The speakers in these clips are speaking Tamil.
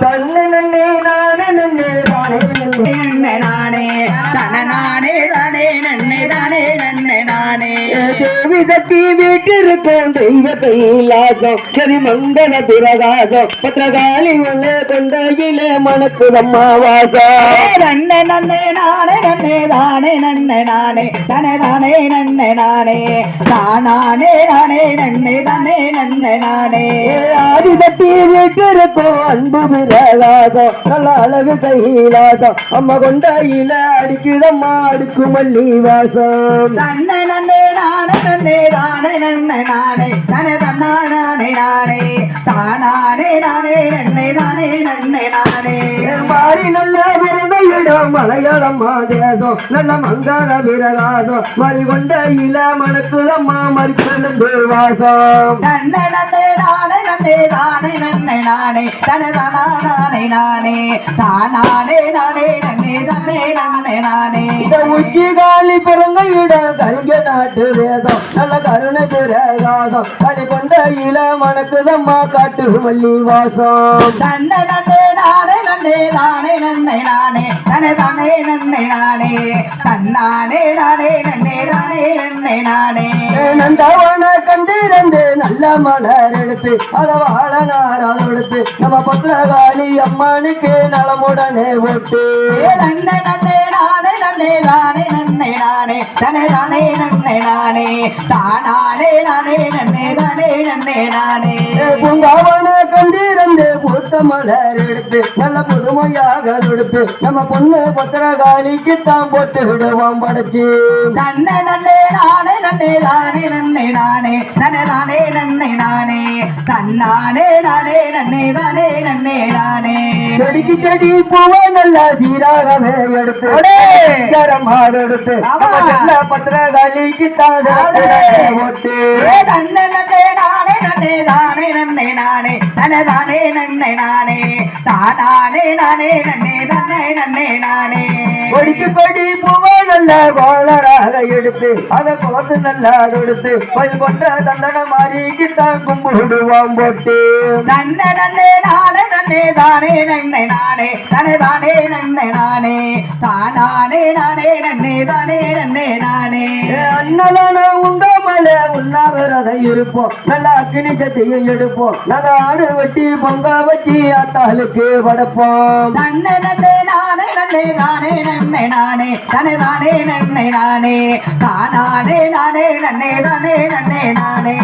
தன்னை நன்னே நானே நன்னே நானே நன்னே. நானே சக்தி வீட்டிருக்கும் தெய்வ கைலாசம் சரி மங்கள பிரகாசம் பத்திரகாளி உள்ள கொண்டையில மணக்குதம்மா வாசம் நன்னை நன்னை நானே நன்னை தானே நன்னை நானே தன தானே நன்னை நானே. தானானே நானே நன்னை தானே நன்னை நானே. ஆதிசக்தி வீட்டிருக்கும் அன்பு பிரகாசம் நல்ல அழகு கைலாசம் அம்மா கொண்டையில அடிக்குதம்மா அடுக்கு மல்லி வாசம் நன்னே நானே நன்னே தானே நன்னை நானே தன தன்னானே நானே தானானே நானே நன்னை தானே நன்னை நானே மாறி நல்ல விருந்தையிடம் மலையாளம் தேசம் நல்ல மங்காள விரகாசம் மறி கொண்டையில மணக்குதம்மா மறுக்கெழுந்து வாசம் நன்னை நன்னே நானே நன்னே தானே நன்னை நானே தன தானானே நானே. தானானே நானே நன்னே தன்னே நன்னை நானே. இந்த உச்சி காலி பிறந்தையிட கலிங்க நாட்டு வேதம் நல்ல கருணை பிரகாசம். களி கொண்டையில மணக்குதம்மா காட்டு மல்லி வாசம் தன்னை நன்னே நானே நன்னே தானே நன்னை நானே. தன தானே நன்னை நானே. தன்னானே நானே நன்னே தானே நன்னை நானே. நந்தவன கண்டிருந்து நல்ல மலர் எடுத்து அளவாழ நாரால் எடுத்து நம்ம பத்திரகாளி அம்மனுக்கு நலமுடனே ஒட்டு நன்னை நன்னே நானே நன்னே நானே நன்னை நானே. தனே நன்னை நானே. தானானே நானே நன்னே தானே நன்னே நானே. பூங்காவன கண்டிருந்து பூத்த மலர் எடுத்து நல்ல புதுமையாக எடுத்து நம்ம பொண்ணு பத்திரகாளிக்கு தான் போட்டு விடுவோம் படைச்சு. தன்னை நன்னே நானே நன்னே தானே நன்னை நானே. தன தானே நன்னை நானே. தன்னானே நானே நன்னே தானே நன்னே நானே செடிக்கு செடி பூவை நல்ல சீராகவே எடுத்து அடே! கரமாறு எடுத்து பத்திரகாளிக்கு தான் அடே! தன்னை நன்னே நானே நன்னே தானே நன்னை நானே தன தானே நன்னை நானே. தானானே நானே நன்னே தன்னை நன்னே நானே. கொடிக்கு கொடி பூவை நல்ல கோளராக எடுத்து அதை கோத்து நல்லா எடுத்து பல் கொண்ட தந்தன மாறிக்கு தான் கும்பிடுவான் போட்டு. நன்னை நன்னே நானே நன்னே தானே நன்னை நானே தன தானே நன்னை நானே. தானானே நானே நன்னே தானே நன்னே நானே. அன்னதான உங்க மலை உண்ணாவிரதம் இருப்போம். நல்லா அக்கினி சட்டியும் எடுப்போம். நாங்க ஆடு வெட்டி பொங்க வச்சு அத்தாளுக்கு படைப்போம் தன்னை நன்னே நானே நன்னே தானே நன்னை நானே தன தானே நன்னை நானே. தானானே நானே நன்னே தானே நன்னே நானே.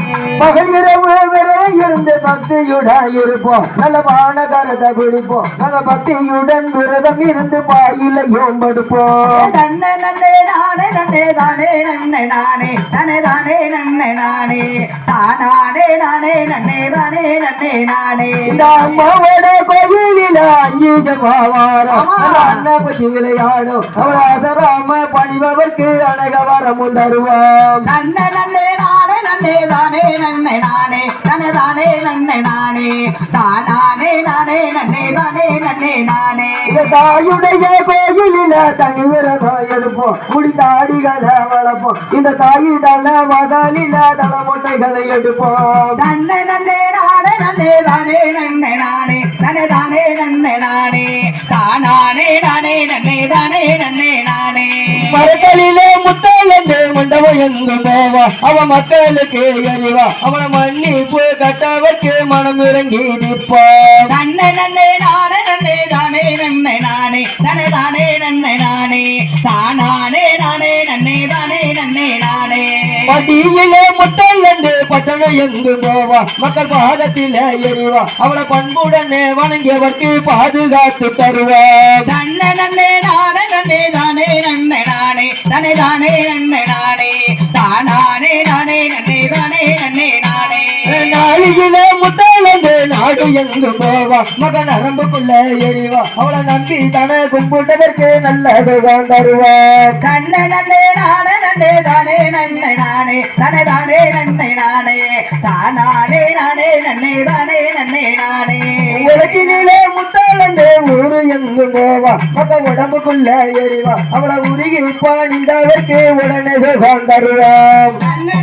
பகல் இரவு விரதம் இருந்து பக்தியுடன் இருப்போம். நல்ல பானகரத்தை குடிப்போம் நாங்க பக்தியுடன் விரதம் இருந்து பாயிலையும் படுப்போம் தன்னை நன்னே நானே நன்னே தானே நன்னை நானே. தன தானே நன்னை நானே தானானே நானே நன்னே தானே நன்னே நானே. இந்த அம்மாவோட கோயிலில அஞ்சு ஜமாவாரம் அண்ணா பத்தி விளையாடும். அவர் ஆசராம பணிபவர்க்கு அழக வரமும் தருவோம் நன்னை நன்னே நானே நன்னே தானே நன்னை நானே தன தானே நன்னை நானே. தானானே நானே நன்னே தானே நன்னே நானே. இந்த தாயுடைய கோயிலில தனி விரதம் எடுப்போம் வளர்ப்போம். இந்த தாயி தல வதலில தல மொட்டைகளை எடுப்போம். தன்னை நன்னே நானே நன்னே தானே நன்னை நானே தன தானே நன்னை நானே. தானானே நானே நன்னே தானே நன்னே நானே. மரங்களிலே முத்தாளந்து மண்டபம் எங்கும் போவா அவன் மக்களுக்கு எறிவா அவனை மன்னிப்பு கட்டவர்க்கு மனம் இறங்கி நிற்பான். நன்னை நன்னே நானே நன்னே தானே நன்னை நானே. தன தானே நன்னை நானே. தானானே நானே நன்னே தானே நன்னே நானே. மடியிலே முட்டாளந்து பட்டணம் எங்கு போவா. மக்கள் பாதத்திலே எறிவா அவளை பண்புடனே வணங்கியவர்க்கு பாதுகாத்து தருவான் தன்னை நன்னே நானே நன்னே தானே நன்னை நானே தனே தானே நன்னை நானே தானானே நானே நன்னே தானே நன்னே நானே நாளியிலே முட்டாளந்து நாடு எங்கு போவா. மகன் நரம்புக்குள்ள எறிவா அவளை நம்பி தன கும்பிட்டதற்கு நல்லதுதான் தருவான் தன்னை நன்னே நானே நன்னே தானே நன்னை நானே தனே தானே நன்னை நானே. தானானே நானே நன்னே தானே நன்னே நானே. உலகினிலே முத்தாளந்து ஊரு எங்கு போவா? மக உடம்புக்குள்ள எறிவா. அவளை உருகி பாணிந்தவர்க்கு உடனே சுகம் நன்னே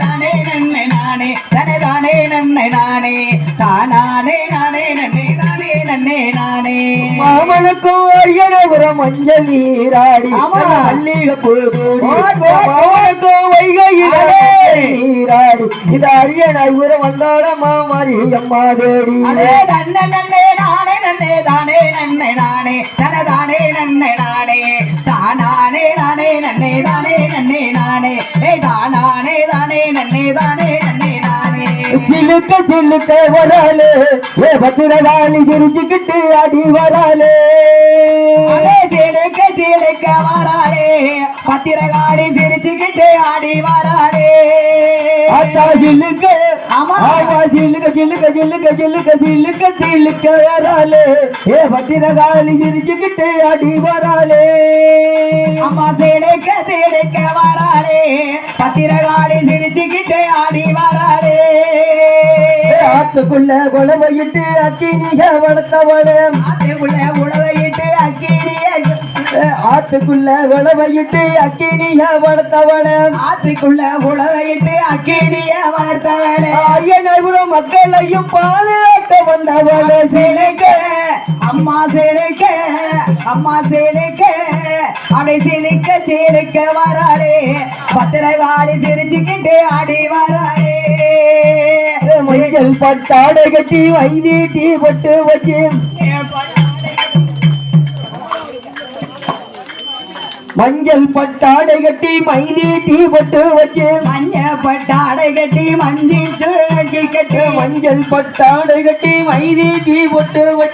தானே நன்னை நானே தனே நன்னே நானே. தானானே நானே. நன்னே நானே நன்னே நானே. மாமனுக்கும் ஐயனபுரம் மஞ்சள் நீராடி ஆமா. மல்லிகை பூ கூடி ஓட், ஓட், மாமனுக்கும் வைகையில். நீராடி. இது அரியனாபுரம் வந்தாடமா மாரியம்மா தேடி. அடே நன்னே நன்னே நானே நன்னே தானே நன்னே நானே தன தானே நன்னே நானே. தானானே நானே நன்னே தானே நன்னே நானே. தானானே தானே நன்னே தானே நன்னே நானே சிலுக்க சிலுக்க வராலே ஏ பத்திரகாளி சிரிச்சுக்கிட்டு அடி வராலே. அடே சிலுக்க சிலுக்க வராளே பத்திரகாடி சிரிச்சுக்கிட்டு ஆடி வராளே ஆத்தா சிலுக்க ஆமா. சிலுக்க சிலுக்க சிலுக்க சிலுக்க சிலுக்க சிலுக்க வராலே. ஏ பத்திரகாளி சிரிச்சுக்கிட்டு அடி வராலே. அம்மா சிலுக்க சிலுக்க வராளே பத்திரகாடி சிரிச்சுக்கிட்டு ஆடி வராளே ஏ, ஆத்துக்குள்ள குழவையிட்டு அக்கினிய வளர்த்தவளே. அதுக்குள்ள உழவையிட்டு அக்கினிய ஆத்துக்குள்ள குழவையிட்டு அக்கினிய வளர்த்தவளே. ஆத்துக்குள்ள உழவையிட்டு அக்கினிய வளர்த்தவளே. ஐயனபுரம் மக்களையும் பாதுகாக்க வந்தவளே. சிலுக்க அம்மா சிலுக்க அம்மா சிலுக்க அப்படி சிலுக்க சிலுக்க வராளே. பத்திரகாடி சிரிச்சுக்கிட்டு ஆடி வராளே. மஞ்சள் பட்டாடை கட்டி வைதீட்டி பட்டு வச்சு. மஞ்சள் பட்டாடை கட்டி மைதீட்டி பட்டு வச்சு. மஞ்ச பட்டாடை கட்டி மஞ்சி கட்டி. மஞ்சள் பட்டாடை கட்டி மைதீட்டி பட்டு வச்சு.